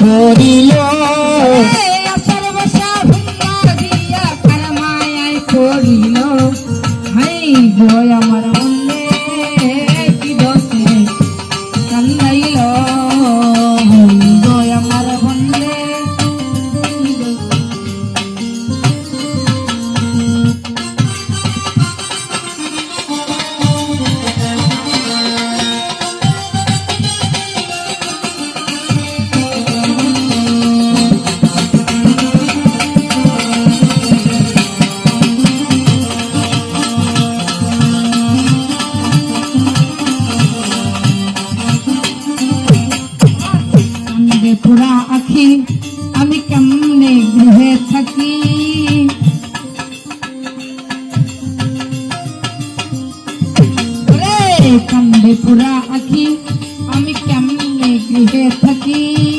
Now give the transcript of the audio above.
করিল। করিল। হাই গো আমার মনে পুরা আখি আমি কেমনে গৃহে থাকি? কান্দে পুরা আখি আমি কেমনে গৃহে থাকি?